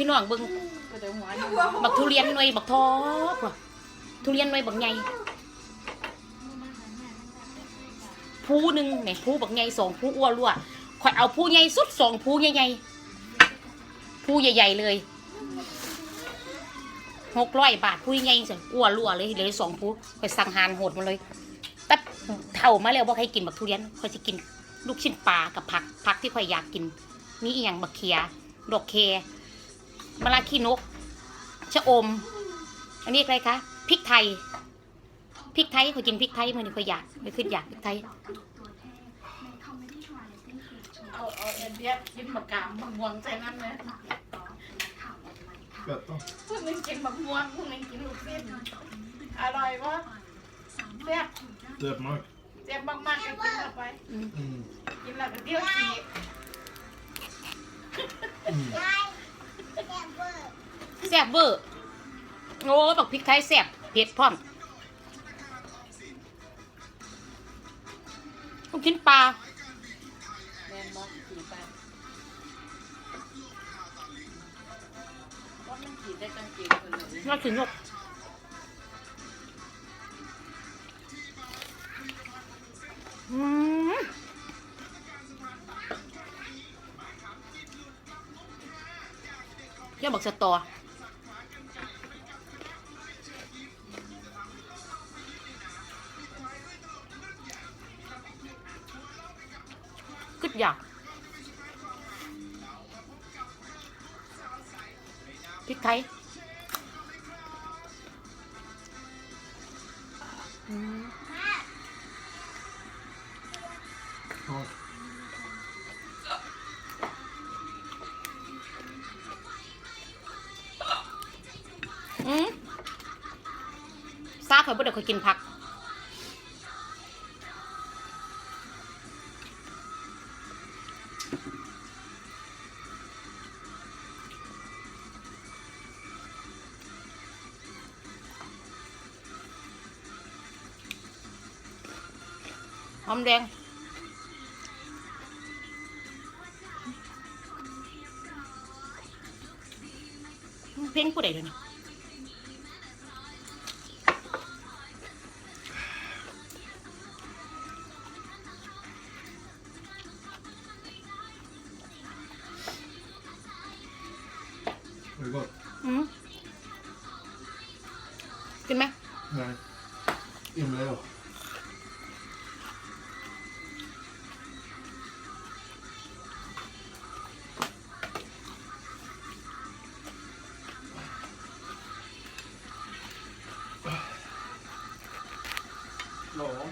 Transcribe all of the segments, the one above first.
พี่น้องเบิ่งบักทุเรียนหน่วยบักทอพวกทุเรียนหน่วยบักใหญ่ภูหนึ่งเนี่ยภูบักใหญ่สองภูอ้วนรั่วข่อยเอาภูใหญ่สุดสองภูใหญ่ๆภูใหญ่ๆเลยหกร้อยบาทภูใหญ่สิอ้วนรั่วเลยเหลยสองภูข่อยสั่งหานโหดมาเลยแต่เท่ามาแล้วบอกให้กินบักทุเรียนข่อยจะกินลูกชิ้นปลากับผักผักที่ข่อยอยากกินมีอีหยังบักเขียดอกเค มะระขี้นก ชะอม อันนี้อะไรคะพริกไทยพริกไทยเขากินพริกไทยมันเขาอยากไม่ขึ้นอยากพริกไทยเอาเอาเอ็นเดียกินมะกามมะม่วงใส่นั่นเลย Gött då. พวกนึงกินมะม่วงพวกนึงกินลูกชิ้นอร่อยวะแซ่บ Döp mark. แซ่บมากๆก็กินเข้าไป Mm. กินแล้วก็เที่ยวขี่ Mm. แซ่บเวอร์โอ้บักพริกไทยแซ่บเผ็ดพร้อมลูกชิ้นปลาแมนบอกขี่ไปว่ามันขี่ได้กางเกงคนเลยน่ากินลูก ยกบักสตอกึดอยากพริกไทยอืม ซาข่อยบ่ได้ข่อยกินผัก หอมแดงเพลงผู้ใดเลยเนี่ Är det gott? อืมกินไหม Nej. Imla jag. หลง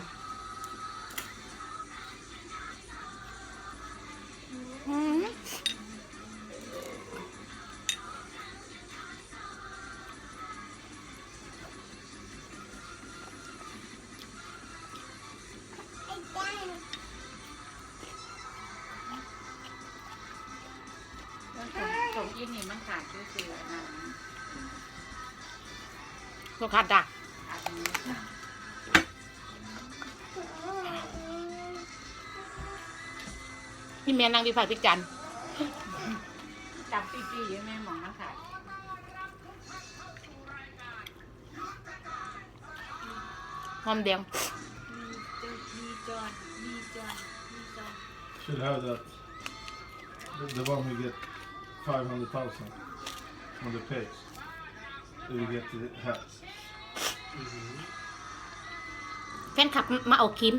ของกินนี่มันขาดชื่อเสือนะลูกค้าดักขาดนี้ค่ะพี่แม่นั่งวิพากษ์วิจารณ์จับปีๆอยู่แม่หมองมันขาดหอมแดงดีจอนดีจอนดีจอน Should have that. The, the one we get 500,000 on the page. Do we get the hats? แฟนคลับมาเอาครีม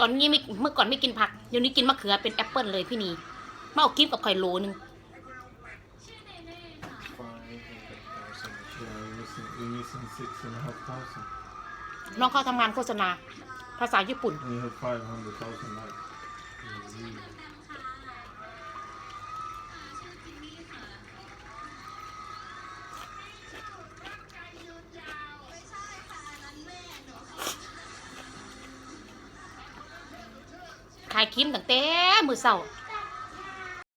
ตอนนี้ไม่เมื่อก่อนไม่กินผัก เดี๋ยวนี้กินมะเขือเป็นแอปเปิลเลยพี่นีมาเอาครีมกับไข่โลนึง 500,000. Yeah, we're missing, we're missing 6,500. น้องเขาทำงานโฆษณา ภาษาญี่ปุ่น And you have 500,000 likes. ายครีมตั้งแต่มือเสาร์